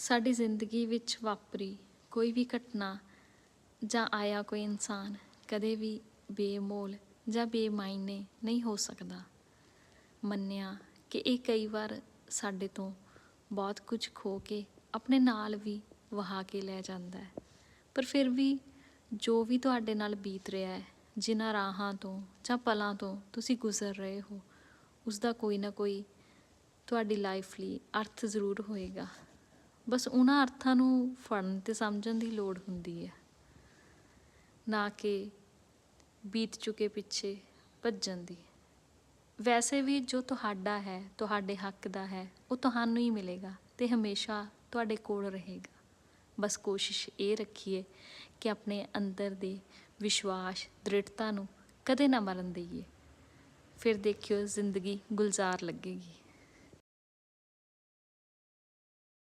ਸਾਡੀ ਜ਼ਿੰਦਗੀ ਵਿੱਚ ਵਾਪਰੀ ਕੋਈ ਵੀ ਘਟਨਾ ਜਾਂ ਆਇਆ ਕੋਈ ਇਨਸਾਨ ਕਦੇ ਵੀ ਬੇਮੋਲ ਜਾਂ ਬੇਮਾਇਨੇ ਨਹੀਂ ਹੋ ਸਕਦਾ। ਮੰਨਿਆ ਕਿ ਇਹ ਕਈ ਵਾਰ ਸਾਡੇ ਤੋਂ ਬਹੁਤ ਕੁਝ ਖੋ ਕੇ ਆਪਣੇ ਨਾਲ ਵੀ ਵਹਾ ਕੇ ਲੈ ਜਾਂਦਾ ਹੈ। ਪਰ ਫਿਰ ਵੀ ਜੋ ਵੀ ਤੁਹਾਡੇ ਨਾਲ ਬੀਤ ਰਿਹਾ ਹੈ, ਜਿਨ੍ਹਾਂ ਰਾਹਾਂ ਤੋਂ ਜਾਂ ਪਲਾਂ ਤੋਂ ਤੁਸੀਂ ਗੁਜ਼ਰ ਰਹੇ ਹੋ ਉਸ ਦਾ ਕੋਈ ਨਾ ਕੋਈ ਤੁਹਾਡੀ ਲਾਈਫ ਲਈ ਅਰਥ ਜ਼ਰੂਰ ਹੋਏਗਾ। ਬਸ ਉਹਨਾਂ ਅਰਥਾਂ ਨੂੰ ਫੜਨ ਤੇ ਸਮਝਣ ਦੀ ਲੋੜ ਹੁੰਦੀ ਹੈ। ਨਾ ਕਿ ਬੀਤ ਚੁੱਕੇ ਪਿੱਛੇ ਭੱਜਣ ਦੀ। ਵੈਸੇ ਵੀ ਜੋ ਤੁਹਾਡਾ ਹੈ, ਤੁਹਾਡੇ ਹੱਕ ਦਾ ਹੈ, ਉਹ ਤੁਹਾਨੂੰ ਹੀ ਮਿਲੇਗਾ ਤੇ ਹਮੇਸ਼ਾ ਤੁਹਾਡੇ ਕੋਲ ਰਹੇਗਾ। ਬਸ ਕੋਸ਼ਿਸ਼ ਇਹ ਰੱਖੀਏ ਕਿ ਆਪਣੇ ਅੰਦਰ ਦੇ ਵਿਸ਼ਵਾਸ, ਦ੍ਰਿੜਤਾ ਨੂੰ ਕਦੇ ਨਾ ਮਰਨ ਦਈਏ। ਫਿਰ ਦੇਖਿਓ ਜ਼ਿੰਦਗੀ ਗੁਲਜ਼ਾਰ ਲੱਗੇਗੀ।